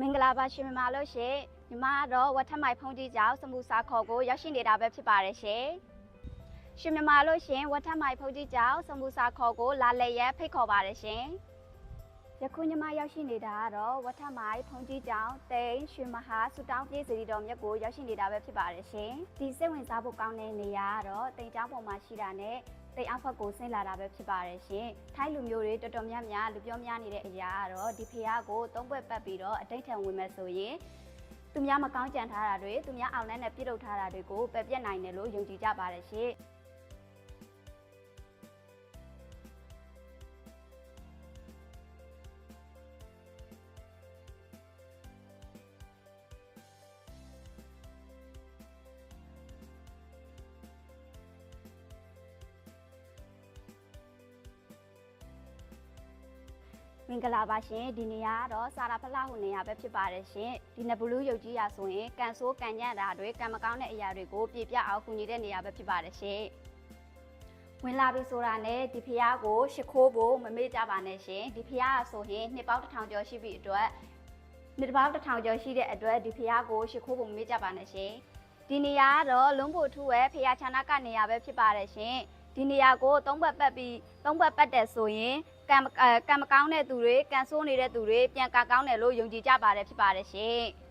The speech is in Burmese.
မင်္ဂလာပါရှင်မမလို့ရှင်ညီမကတော့ဝတ်ထမိုင်ဖုန်ကြီးကြောင့်စမှုစာခေါ်ကိုရောက်ရှိနေတာပဲဖြစ်ပါတယ်ရှင်ရှင်မမလို့ရှင်ဝတ်ထမိုင်ဖုန်ကြီးကြောင့်စမှုစာခေါ်ကိုလာလက်ရက်ဖိတ်ခေါ်ပါတယ်ရှင် ယခုညီမရောက်ရှိနေတာကတော့ဝတ်ထမိုင်ဖုန်ကြီးကြောင့်တိန်ရွှေမဟာဆူတောင်းပြေးစီတော်မြတ်ကိုရောက်ရှိနေတာပဲဖြစ်ပါတယ်ရှင်ဒီစိတ်ဝင်စားဖို့ကောင်းတဲ့နေရာကတော့တိန်ကျောင်းပေါ်မှာရှိတာနဲ့တိတ်အောက်ဘက်ကိုဆင်းလာတာပဲဖြစ်ပါတယ်ရှင်။ထိုင်းလူမျိုးတွေတော်တော်များများလူပြောများနေတဲ့အရာကတော့ဒီဖះကိုသုံးဘက်ပတ်ပြီးတော့အတိတ်ထံဝင်မဲ့ဆိုရင်သူများမကောင်းကြံထားတာတွေသူများအောင်လန်းနဲ့ပြစ်လုပ်ထားတာတွေကိုပယ်ပြတ်နိုင်တယ်လို့ယုံကြည်ကြပါတယ်ရှင်။ မင်္ဂလာပါရှင်ဒီနေရာကတော့စာရာဖလားဟိုနေရာပဲဖြစ်ပါတယ်ရှင်ဒီနဘလူးရုပ်ကြီးရာဆိုရင်ကန်ဆိုးကန်ညံ့တာတွေကံမကောင်းတဲ့အရာတွေကိုပြပြအောင်ကူညီတဲ့နေရာပဲဖြစ်ပါတယ်ရှင်ဝင်လာပြီဆိုတာနဲ့ဒီဖျားကိုရှ िख ိုးဖို့မမေ့ကြပါနဲ့ရှင်ဒီဖျားဆိုရင်နှစ်ပေါင်းတစ်ထောင်ကျော်ရှိပြီအတွက်နှစ်ပေါင်းတစ်ထောင်ကျော်ရှိတဲ့အတွက်ဒီဖျားကိုရှ िख ိုးဖို့မမေ့ကြပါနဲ့ရှင်ဒီနေရာကတော့လုံးဖို့ထူရဲ့ဖျားချာနာကနေရာပဲဖြစ်ပါတယ်ရှင်ဒီနေရာကိုသုံးဘက်ပတ်ပြီးသုံးဘက်ပတ်တယ်ဆိုရင် ကံမအဲကံမကောင်းတဲ့သူတွေကံဆိုးနေတဲ့သူတွေပြန်ကကောင်းတယ်လို့ယုံကြည်ကြပါတယ်ဖြစ်ပါတယ်ရှင်။